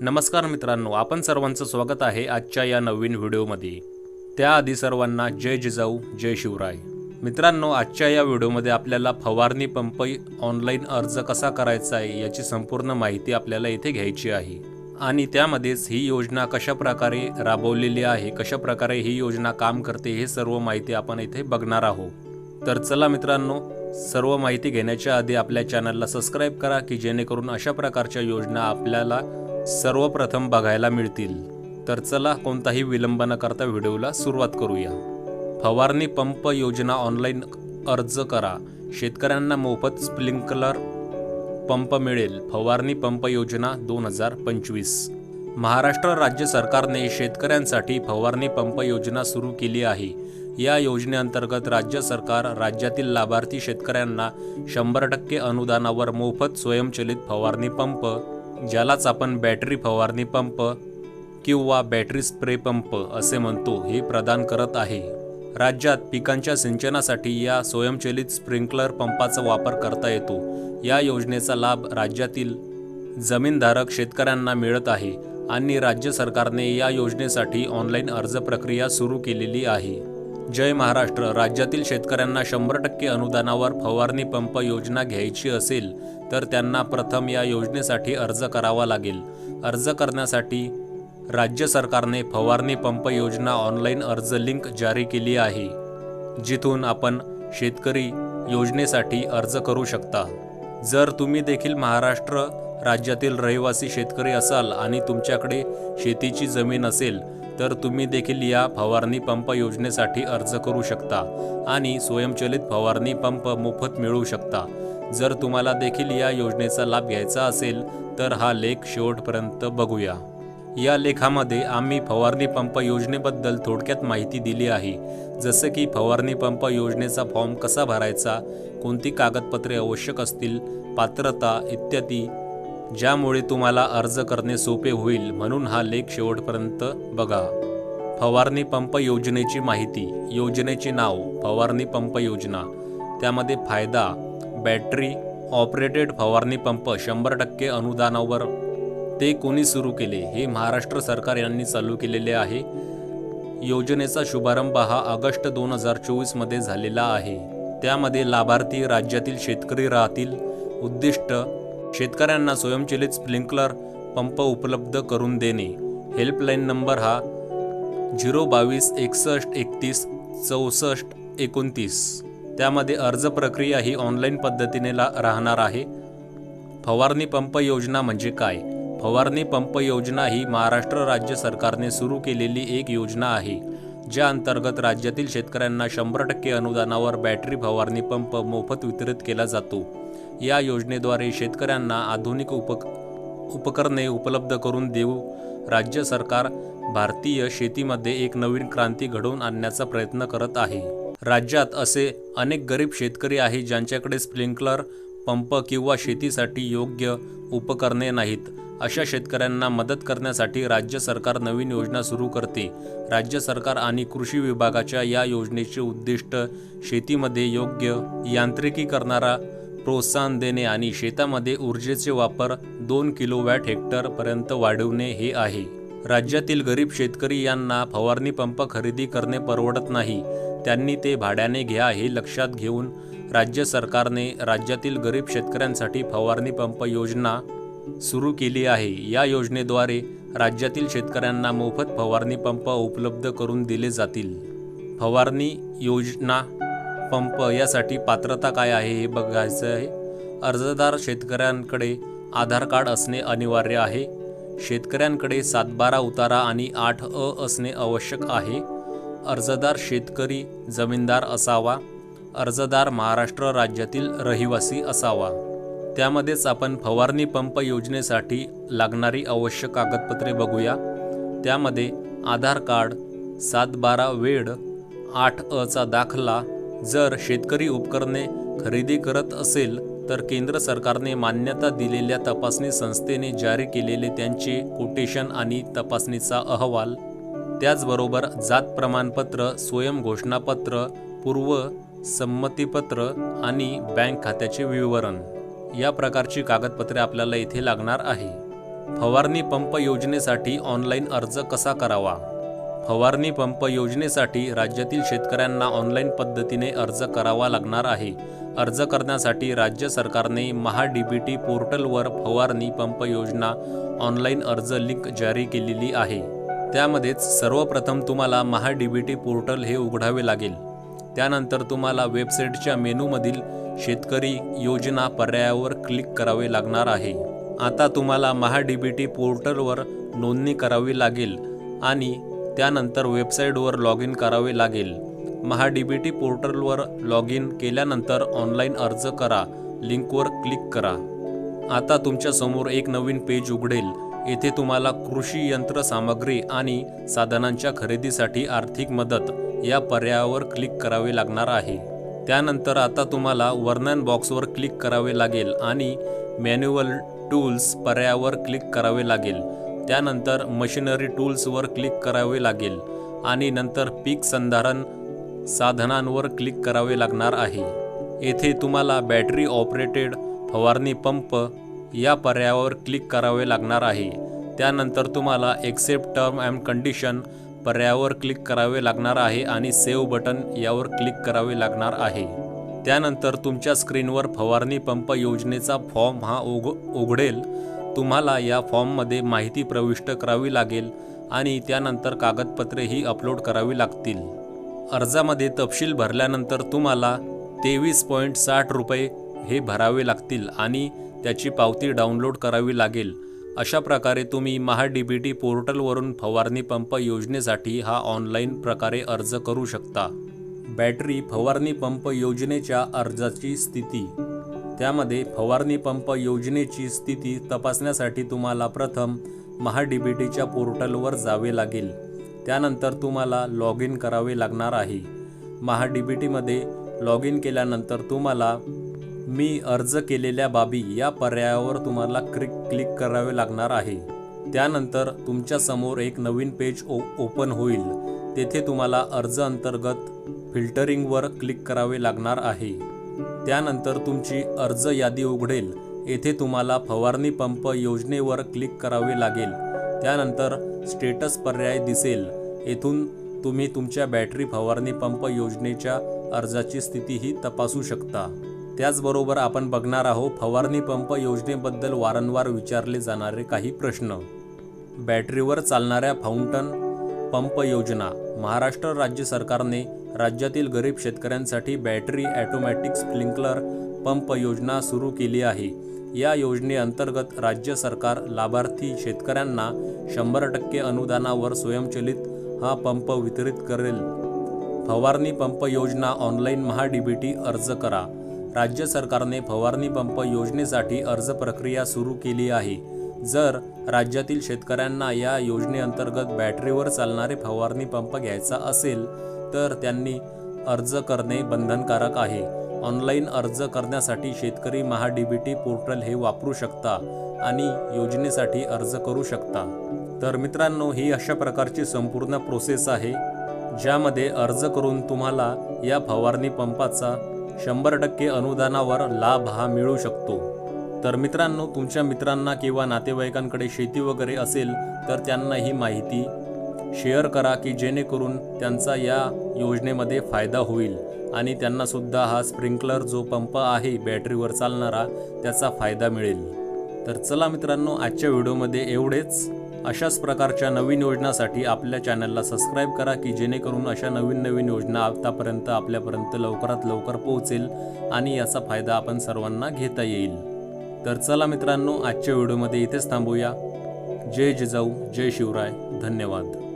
नमस्कार मित्रांनो आपण सर्वांचं स्वागत आहे आजच्या या नवीन व्हिडिओमध्ये. त्याआधी सर्वांना जय जिजाऊ जय शिवराय. मित्रांनो आजच्या या व्हिडिओमध्ये आपल्याला फवारणी पंप ऑनलाईन अर्ज कसा करायचा आहे याची संपूर्ण माहिती आपल्याला इथे घ्यायची आहे. आणि त्यामध्येच ही योजना कशा प्रकारे राबवलेली आहे कशा प्रकारे ही योजना काम करते हे सर्व माहिती आपण इथे बघणार आहोत. तर चला मित्रांनो सर्व माहिती घेण्याच्या आधी आपल्या चॅनलला सबस्क्राईब करा की जेणेकरून अशा प्रकारच्या योजना आपल्याला सर्वप्रथम बघायला मिळतील. तर चला कोणताही विलंब न करता व्हिडिओला सुरुवात करूया. फवारणी पंप योजना ऑनलाईन अर्ज करा. शेतकऱ्यांना मोफत स्प्रिंकलर पंप मिळेल. फवारणी पंप योजना दोन हजार पंचवीस. महाराष्ट्र राज्य सरकारने शेतकऱ्यांसाठी फवारणी पंप योजना सुरू केली आहे. या योजनेअंतर्गत राज्य सरकार राज्यातील लाभार्थी शेतकऱ्यांना शंभर टक्के अनुदानावर मोफत स्वयंचलित फवारणी पंप ज्यालाच आपण बॅटरी फवारणी पंप किंवा बॅटरी स्प्रे पंप असे म्हणतो हे प्रदान करत आहे. राज्यात पिकांच्या सिंचनासाठी या स्वयंचलित स्प्रिंकलर पंपाचा वापर करता येतो. या योजनेचा लाभ राज्यातील जमीनधारक शेतकऱ्यांना मिळत आहे आणि राज्य सरकारने या योजनेसाठी ऑनलाईन अर्ज प्रक्रिया सुरू केलेली आहे. जय महाराष्ट्र. राज्यातील शेतकऱ्यांना शंभर टक्के अनुदानावर फवारणी पंप योजना घ्यायची असेल तर त्यांना प्रथम या योजनेसाठी अर्ज करावा लागेल. अर्ज करण्यासाठी राज्य सरकारने फवारणी पंप योजना ऑनलाईन अर्ज लिंक जारी केली आहे जिथून आपण शेतकरी योजनेसाठी अर्ज करू शकता. जर तुम्ही देखील महाराष्ट्र राज्यातील रहिवासी शेतकरी असाल आणि तुमच्याकडे शेतीची जमीन असेल तर तुम्ही देखील या फवारणी पंप योजनेसाठी अर्ज करू शकता आणि स्वयंचलित फवारणी पंप मोफत मिळवू शकता. जर तुम्हाला देखील या योजनेचा लाभ घ्यायचा असेल तर हा लेख शेवटपर्यंत बघूया. या लेखामध्ये आम्ही फवारणी पंप योजनेबद्दल थोडक्यात माहिती दिली आहे. जसं की फवारणी पंप योजनेचा फॉर्म कसा भरायचा कोणती कागदपत्रे आवश्यक असतील पात्रता इत्यादी ज्यामुळे तुम्हाला अर्ज करणे सोपे होईल म्हणून हा लेख शेवटपर्यंत बघा. फवारणी पंप योजनेची माहिती योजनेचे नाव फवारणी पंप योजना. त्यामध्ये फायदा बॅटरी ऑपरेटेड फवारणी पंप शंभर टक्के अनुदानावर. ते कोणी सुरू केले हे महाराष्ट्र सरकार यांनी चालू केलेले आहे. योजनेचा शुभारंभ हा ऑगस्ट दोन हजार चोवीसमध्ये झालेला आहे. त्यामध्ये लाभार्थी राज्यातील शेतकरी राहतील. उद्दिष्ट शेतकऱ्यांना स्वयंचलित स्प्रिंकलर पंप उपलब्ध करून देणे. हेल्पलाईन नंबर हा झिरो बावीस एकसष्ट एकतीस चौसष्ट एकोणतीस. त्यामध्ये अर्ज प्रक्रिया ही ऑनलाईन पद्धतीने ला राहणार आहे. फवारणी पंप योजना म्हणजे काय? फवारणी पंप योजना ही महाराष्ट्र राज्य सरकारने सुरू केलेली एक योजना आहे ज्या अंतर्गत राज्यातील शेतकऱ्यांना शंभर टक्के अनुदानावर बॅटरी फवारणी पंप मोफत वितरित केला जातो. या योजनेद्वारे शेतकऱ्यांना आधुनिक उपक उपकरणे उपलब्ध करून देऊ राज्य सरकार भारतीय शेतीमध्ये एक नवीन क्रांती घडवून आणण्याचा प्रयत्न करत आहे. राज्यात असे अनेक गरीब शेतकरी आहेत ज्यांच्याकडे स्प्रिंकलर पंप किंवा शेतीसाठी योग्य उपकरणे नाहीत. अशा शेतकऱ्यांना मदत करण्यासाठी राज्य सरकार नवीन योजना सुरू करते. राज्य सरकार आणि कृषी विभागाच्या या योजनेचे उद्दिष्ट शेतीमध्ये योग्य यांत्रिकी करणारा प्रोत्साहन देणे आणि शेतामध्ये ऊर्जेचे वापर दोन किलोवॅट हेक्टरपर्यंत वाढवणे हे आहे. राज्यातील गरीब शेतकरी यांना फवारणी पंप खरेदी करणे परवडत नाही. त्यांनी ते भाड्याने घ्या हे लक्षात घेऊन राज्य सरकारने राज्यातील गरीब शेतकऱ्यांसाठी फवारणी पंप योजना सुरू केली आहे. या योजनेद्वारे राज्यातील शेतकऱ्यांना मोफत फवारणी पंप उपलब्ध करून दिले जातील. फवारणी योजना पंप यासाठी पात्रता काय आहे हे बघायचं आहे. अर्जदार शेतकऱ्यांकडे आधार कार्ड असणे अनिवार्य आहे. शेतकऱ्यांकडे सातबारा उतारा आणि आठ अ असणे आवश्यक आहे. अर्जदार शेतकरी जमीनदार असावा. अर्जदार महाराष्ट्र राज्यातील रहिवासी असावा. त्यामध्येच आपण फवारणी पंप योजनेसाठी लागणारी आवश्यक कागदपत्रे बघूया. त्यामध्ये आधार कार्ड सात बारा वेळ आठ अचा दाखला जर शेतकरी उपकरणे खरेदी करत असेल तर केंद्र सरकारने मान्यता दिलेल्या तपासणी संस्थेने जारी केलेले त्यांचे कोटेशन आणि तपासणीचा अहवाल. त्याचबरोबर जात प्रमाणपत्र स्वयं घोषणापत्र पूर्व संमतीपत्र आणि बँक खात्याचे विवरण. या प्रकारची कागदपत्रे आपल्याला येथे लागणार आहे. फवारणी पंप योजनेसाठी ऑनलाईन अर्ज कसा करावा? फवारणी पंप योजनेसाठी राज्यातील शेतकऱ्यांना ऑनलाईन पद्धतीने अर्ज करावा लागणार आहे. अर्ज करण्यासाठी राज्य सरकारने महा बी टी पोर्टलवर फवारणी पंप योजना ऑनलाईन अर्ज लिंक जारी केलेली आहे. त्यामध्येच सर्वप्रथम तुम्हाला महा बी टी पोर्टल हे उघडावे लागेल. त्यानंतर तुम्हाला वेबसाईटच्या मेनूमधील शेतकरी योजना पर्यायावर क्लिक करावे लागणार आहे. आता तुम्हाला महा बी टी पोर्टलवर नोंदणी करावी लागेल आणि त्यानंतर वेबसाईटवर लॉग इन करावे लागेल. महा डी बी टी पोर्टलवर लॉग इन केल्यानंतर ऑनलाईन अर्ज करा. लिंकवर क्लिक करा. आता तुमच्यासमोर एक नवीन पेज उघडेल. येथे तुम्हाला कृषी यंत्रसामग्री आणि साधनांच्या खरेदीसाठी आर्थिक मदत या पर्यायावर क्लिक करावे लागणार आहे. त्यानंतर आता तुम्हाला वर्णन बॉक्सवर क्लिक करावे लागेल आणि मॅन्युअल टूल्स पर्यायावर क्लिक करावे लागेल. त्यानंतर मशिनरी टूल्सवर क्लिक करावे लागेल आणि नंतर पीक संधारण साधनांवर क्लिक करावे लागणार आहे. येथे तुम्हाला बॅटरी ऑपरेटेड फवारणी पंप या पर्यायावर क्लिक करावे लागणार आहे. त्यानंतर तुम्हाला एक्सेप्ट टर्म अँड कंडिशन पर्यायावर क्लिक करावे लागणार आहे आणि सेव्ह बटन यावर क्लिक करावे लागणार आहे. त्यानंतर तुमच्या स्क्रीनवर फवारणी पंप योजनेचा फॉर्म हा उघ उघडेल. तुम्हाला या फॉर्ममध्ये माहिती प्रविष्ट करावी लागेल आणि त्यानंतर कागदपत्रेही अपलोड करावी लागतील. अर्जामध्ये तपशील भरल्यानंतर तुम्हाला तेवीस पॉईंट साठ रुपये हे भरावे लागतील आणि त्याची पावती डाउनलोड करावी लागेल. अशा प्रकारे तुम्ही महा डी बी टी पोर्टलवरून फवारणी पंप योजनेसाठी हा ऑनलाईन प्रकारे अर्ज करू शकता. बॅटरी फवारणी पंप योजनेच्या अर्जाची स्थिती. त्यामध्ये फवारणी पंप योजनेची स्थिती तपासण्यासाठी तुम्हाला प्रथम महाडीबीटीच्या बी टीच्या पोर्टलवर जावे लागेल. त्यानंतर तुम्हाला लॉग इन करावे लागणार आहे. महाडीबीटीमध्ये बी टीमध्ये लॉग इन केल्यानंतर तुम्हाला मी अर्ज केलेल्या बाबी या पर्यायावर तुम्हाला क्लिक क्लिक करावे लागणार आहे. त्यानंतर तुमच्यासमोर एक नवीन पेज ओ ओपन होईल. तेथे तुम्हाला अर्ज अंतर्गत फिल्टरिंगवर क्लिक करावे लागणार आहे. त्यानंतर तुमची अर्ज यादी उघडेल. येथे तुम्हाला फवारणी पंप योजनेवर क्लिक करावे लागेल. त्यानंतर स्टेटस पर्याय दिसेल. येथून तुम्ही तुमच्या बॅटरी फवारणी पंप योजनेच्या अर्जाची स्थितीही तपासू शकता. त्याचबरोबर आपण बघणार आहोत फवारणी पंप योजनेबद्दल वारंवार विचारले जाणारे काही प्रश्न. बॅटरीवर चालणाऱ्या फाउंटन पंप योजना महाराष्ट्र राज्य सरकारने राज्यातील गरीब शेतकऱ्यांसाठी बॅटरी ॲटोमॅटिक स्प्रिंकलर पंप योजना सुरू केली आहे. या योजनेअंतर्गत राज्य सरकार लाभार्थी शेतकऱ्यांना शंभर टक्के अनुदानावर स्वयंचलित हा पंप वितरित करेल. फवारणी पंप योजना online Maha D B T अर्ज करा. राज्य सरकारने फवारणी पंप योजनेसाठी अर्ज प्रक्रिया सुरू केली आहे. जर राज्यातील शेतकऱ्यांना या योजनेअंतर्गत बॅटरीवर चालणारे फवारणी पंप घ्यायचा असेल तर त्यांनी अर्ज करणे बंधनकारक आहे. ऑनलाईन अर्ज करण्यासाठी शेतकरी Maha D B T portal हे वापरू शकता आणि योजनेसाठी अर्ज करू शकता. तर मित्रांनो ही अशा प्रकारची संपूर्ण प्रोसेस आहे ज्यामध्ये अर्ज करून तुम्हाला या फवारणी पंपाचा शंभर टक्के अनुदानावर लाभ हा मिळू शकतो. तर मित्रांनो तुमच्या मित्रांना किंवा नातेवाईकांकडे शेती वगैरे असेल तर त्यांना ही माहिती शेअर करा की जेणेकरून त्यांचा या योजनेमध्ये फायदा होईल. आणि त्यांनासुद्धा हा स्प्रिंकलर जो पंप आहे बॅटरीवर चालणारा त्याचा फायदा मिळेल. तर चला मित्रांनो आजच्या व्हिडिओमध्ये एवढेच. अशाच प्रकारच्या नवीन योजनासाठी आपल्या चॅनलला सबस्क्राईब करा की जेणेकरून अशा नवीन नवीन योजना आतापर्यंत आपल्यापर्यंत लवकरात लवकर पोहोचेल आणि याचा फायदा आपण सर्वांना घेता येईल. तर चला मित्रांनो आजच्या व्हिडिओमध्ये इथेच थांबूया. जय जिजाऊ जय शिवराय. धन्यवाद.